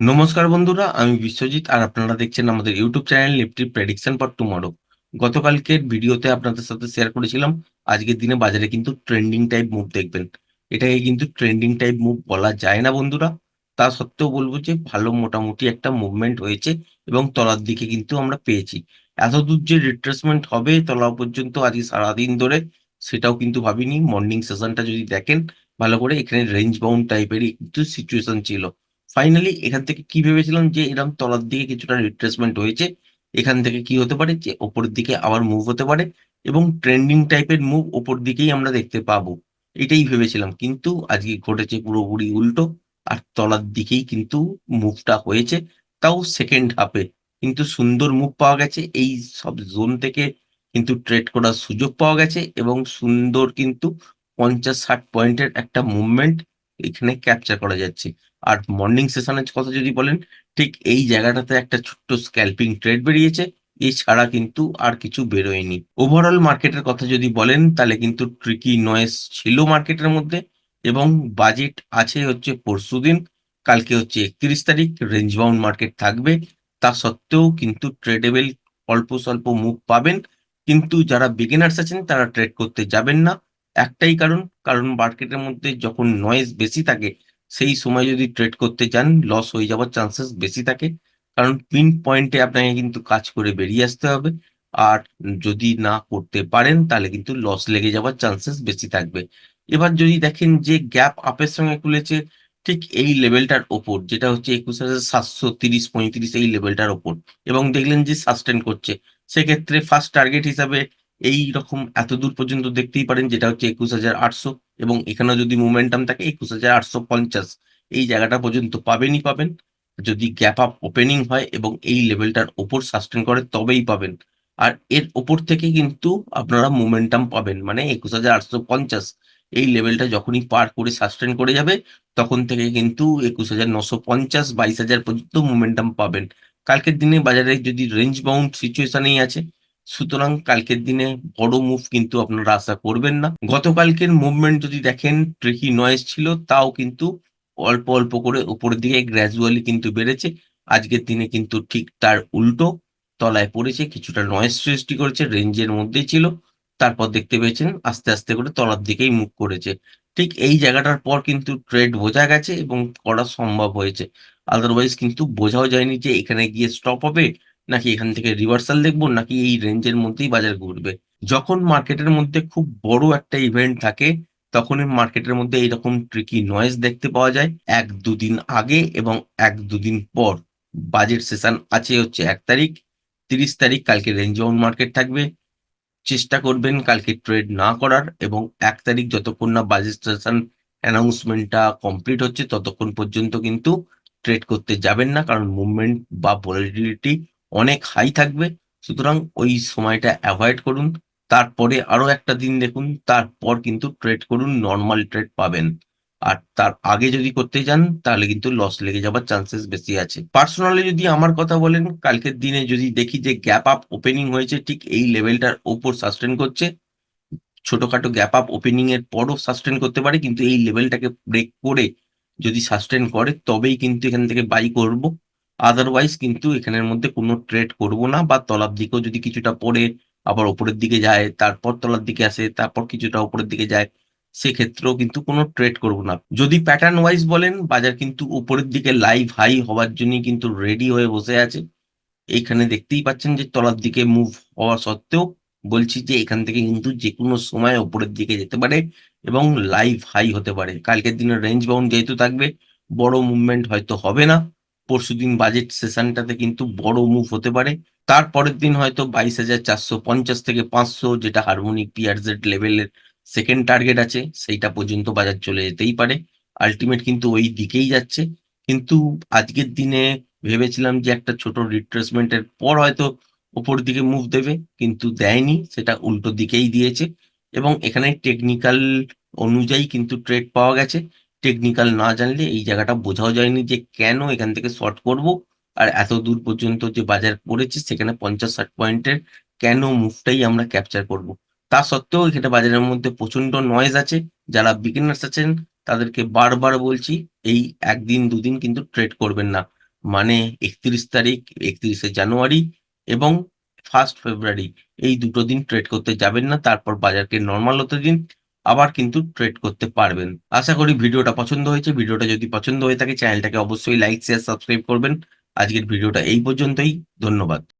নমস্কার বন্ধুরা, আমি বিশ্বজিৎ আর আপনারা দেখছেন আমাদের YouTube channel Nifty prediction for tomorrow গতকালকের ভিডিওতে আপনাদের সাথে শেয়ার করেছিলাম, আজকের দিনে বাজারে কিন্তু ট্রেন্ডিং টাইপ মুভ দেখবেন। এটাকে কিন্তু ট্রেন্ডিং টাইপ মুভ বলা যায় না বন্ধুরা। তা সত্ত্বেও বলব যে ভালো মোটামুটি একটা মুভমেন্ট হয়েছে এবং তলার দিকে কিন্তু আমরা পেয়েছি। এত দূর যে রিট্রেসমেন্ট হবে তলা পর্যন্ত আজকে সারাদিন ধরে, সেটাও কিন্তু ভাবিনি। মর্নিং সেশনটা যদি দেখেন, ভালো করে এখানে রেঞ্জ বাউন্ড টাইপেরই কিন্তু সিচুয়েশন ছিল। ফাইনালি এখান থেকে কি ভেবেছিলাম যে এরকম তলার দিকে কিছুটা রিট্রেসমেন্ট হয়েছে, এখান থেকে কি হতে পারে যে ওপরের দিকে আবার মুভ হতে পারে এবং ট্রেন্ডিং টাইপের মুভ ওপর দিকেই আমরা দেখতে পাবো। এটাই ভেবেছিলাম, কিন্তু আজকে ঘটেছে পুরোপুরি উল্টো আর তলার দিকেই কিন্তু মুভটা হয়েছে, তাও সেকেন্ড হাফে কিন্তু সুন্দর মুভ পাওয়া গেছে, এই সব জোন থেকে কিন্তু ট্রেড করার সুযোগ পাওয়া গেছে এবং সুন্দর কিন্তু পঞ্চাশ ষাট পয়েন্টের একটা মুভমেন্ট এখানে ক্যাপচার করা যাচ্ছে। আর মর্নিং সেশনের কথা যদি বলেন, ঠিক এই জায়গাটাতে একটা ছোট্ট স্ক্যাল্পিং ট্রেড বেরিয়েছে। এছাড়া কিন্তু আর কিছু বেরোয়নি। ওভারঅল মার্কেটের কথা যদি বলেন, তাহলে কিন্তু ট্রিকি নয়েস ছিল মার্কেটের মধ্যে এবং বাজেট আছে হচ্ছে পরশু দিন। কালকে হচ্ছে একত্রিশ তারিখ রেঞ্জ বাউন্ড মার্কেট থাকবে। তা সত্ত্বেও কিন্তু ট্রেডেবেল অল্প স্বল্প মুভ পাবেন। কিন্তু যারা বিগিনার্স আছেন, তারা ট্রেড করতে যাবেন না। একটাই কারণ কারণ মার্কেটের মধ্যে যখন নয়েজ বেশি থাকে, সেই সময় যদি ট্রেড করতে চান লস হয়ে যাওয়ার চান্সেস বেশি থাকে। কারণ পিন পয়েন্টে আপনাকে কিন্তু কাজ করে বেরিয়ে আসতে হবে। আর যদি না করতে পারেন, তাহলে কিন্তু লস লেগে যাওয়ার চান্সেস বেশি থাকবে। এবার যদি দেখেন যে গ্যাপ আপের সঙ্গে খুলেছে, ঠিক এই লেভেলটার ওপর, যেটা হচ্ছে একুশ হাজার সাতশো তিরিশ, পঁয়ত্রিশ, এই লেভেলটার ওপর। এবং দেখলেন যে সাস্টেন করছে। সেক্ষেত্রে ফার্স্ট টার্গেট হিসাবে এই রকম এত দূর পর্যন্ত দেখতেই পারেন, যেটা হচ্ছে একুশ হাজার আটশো এবং এখানে যদি মোমেন্টাম থাকে একুশ হাজার আটশো পঞ্চাশ। এই জায়গাটা পর্যন্ত পাবেনই পাবেন। যদি গ্যাপ আপ ওপেনিং হয় এবং এই লেভেলটার ওপর সাস্টেন করে, তবেই পাবেন। আর এর ওপর থেকে কিন্তু আপনারা মোমেন্টাম পাবেন মানে একুশ হাজার আটশো পঞ্চাশ। এই লেভেলটা যখনই পার করে সাস্টেন করে যাবে, তখন থেকে কিন্তু একুশ হাজার নশো পঞ্চাশ, বাইশ হাজার পর্যন্ত মোমেন্টাম পাবেন। কালকের দিনে বাজারে যদি রেঞ্জ বাউন্ড সিচুয়েশনেই আছে সুতরাং কালকের দিনে বড় মুভ কিন্তু আপনারা আশা করবেন না। গতকালকের মুভমেন্ট যদি দেখেন ট্রেকি নয়েজ ছিল, তাও কিন্তু অল্প অল্প করে উপরের দিকে গ্র্যাজুয়ালি কিন্তু বেড়েছে। আজকের দিনে কিন্তু ঠিক তার উল্টো তলায় পড়েছে, কিছুটা নয়েজ সৃষ্টি করেছে রেঞ্জের মধ্যেই ছিল। তারপর দেখতে পেয়েছেন, আস্তে আস্তে করে তলার দিকেই মুভ করেছে। ঠিক এই জায়গাটার পর কিন্তু ট্রেড বোঝা গেছে এবং করা সম্ভব হয়েছে। আদারওয়াইজ কিন্তু বোঝাও যায়নি যে এখানে গিয়ে স্টপ হবে। নাকি এখান থেকে রিভার্সাল দেখব, নাকি এই রেঞ্জের মধ্যেই বাজার ঘুরবে? যখন মার্কেটের মধ্যে খুব বড় একটা ইভেন্ট থাকে, তখনই মার্কেটের মধ্যে এইরকম ট্রিকি নয়েজ দেখতে পাওয়া যায়। এক দুদিন আগে এবং এক দুদিন পর। বাজেট সেশন আছে হচ্ছে এক তারিখ, তিরিশ তারিখ কালকে রেঞ্জ বাউন্ড মার্কেট থাকবে। চেষ্টা করবেন কালকে ট্রেড না করার এবং এক তারিখ যতক্ষণ না বাজেট সেশন অ্যানাউন্সমেন্টটা কমপ্লিট হচ্ছে, ততক্ষণ পর্যন্ত কিন্তু ট্রেড করতে যাবেন না, কারণ মুভমেন্ট বা ভলাটিলিটি অনেক হাই থাকবে। সুতরাং ওই সময়টা অ্যাভয়েড করুন। তারপরে আরও একটা দিন দেখুন, তারপর কিন্তু ট্রেড করুন নর্মাল ট্রেড পাবেন। আর তার আগে যদি করতে যান তাহলে কিন্তু লস লেগে যাবার চান্সেস বেশি আছে। পার্সোনালি যদি আমার কথা বলেন, কালকের দিনে যদি দেখি যে গ্যাপ আপ ওপেনিং হয়েছে, ঠিক এই লেভেলটার ওপর সাস্টেন করছে, ছোটখাটো গ্যাপ আপ ওপেনিং এর পরও সাস্টেন করতে পারে, কিন্তু এই লেভেলটাকে ব্রেক করে যদি সাস্টেন করে, তবেই কিন্তু এখান থেকে বাই করব। আদারওয়াইজ কিন্তু এখানের মধ্যে কোনো ট্রেড করব না বা তলার দিকেও যদি কিছুটা পড়ে, আবার ওপরের দিকে যায়, তারপর তলার দিকে আসে, তারপর কিছুটা ওপরের দিকে যায়, সেক্ষেত্রেও কিন্তু কোনো ট্রেড করব না। যদি প্যাটার্ন ওয়াইজ বলেন, বাজার কিন্তু উপরের দিকে লাইভ হাই হওয়ার জন্য কিন্তু রেডি হয়ে বসে আছে। এইখানে দেখতেই পাচ্ছেন যে তলার দিকে মুভ হওয়া সত্ত্বেও বলছি যে এখান থেকে কিন্তু যে কোনো সময় ওপরের দিকে যেতে পারে এবং লাইভ হাই হতে পারে। কালকের দিনে রেঞ্জ বাউন্ড যেহেতু থাকবে, বড় মুভমেন্ট হয়তো হবে না। পরশুদিন বাজেট সেশনটাতে কিন্তু বড় মুভ হতে পারে। তারপরের দিন হয়তো বাইশ হাজার চারশো পঞ্চাশ থেকে পাঁচশো, যেটা হারমোনিক পিয়ারজেড লেভেলের সেকেন্ড টার্গেট আছে, সেইটা পর্যন্ত বাজার চলে যেতেই পারে। আলটিমেট কিন্তু ওই দিকেই যাচ্ছে। কিন্তু আজকের দিনে ভেবেছিলাম যে একটা ছোট রিট্রেসমেন্টের পর হয়তো ওপর দিকে মুভ দেবে, কিন্তু দেয়নি, সেটা উল্টো দিকেই দিয়েছে। এবং এখানে টেকনিক্যাল অনুযায়ী কিন্তু ট্রেড পাওয়া গেছে। টেকনিক্যাল না জানলে এই জায়গাটা বোঝাও যায়নি যে কেন এখান থেকে শর্ট করব। আর এত দূর পর্যন্ত যে বাজার পড়েছে সেখানে পঞ্চাশ ষাট পয়েন্টের কেন মুভটাই আমরা ক্যাপচার করব। তা সত্ত্বেও এখানে বাজারের মধ্যে প্রচণ্ড নয়েজ আছে। যারা বিগিনার্স আছেন, তাদেরকে বারবার বলছি, এই একদিন, দুদিন কিন্তু ট্রেড করবেন না। মানে একত্রিশ তারিখ, একত্রিশে জানুয়ারি এবং ফার্স্ট ফেব্রুয়ারি এই দুটো দিন ট্রেড করতে যাবেন না। তারপর বাজারকে নর্মাল হতে দিন। আবার কিন্তু ট্রেড করতে পারবেন। আশা করি ভিডিওটা পছন্দ হয়েছে। ভিডিওটা যদি পছন্দ হয়ে থাকে চ্যানেলটাকে অবশ্যই লাইক শেয়ার সাবস্ক্রাইব করবেন। আজকের ভিডিওটা এই পর্যন্তই। ধন্যবাদ।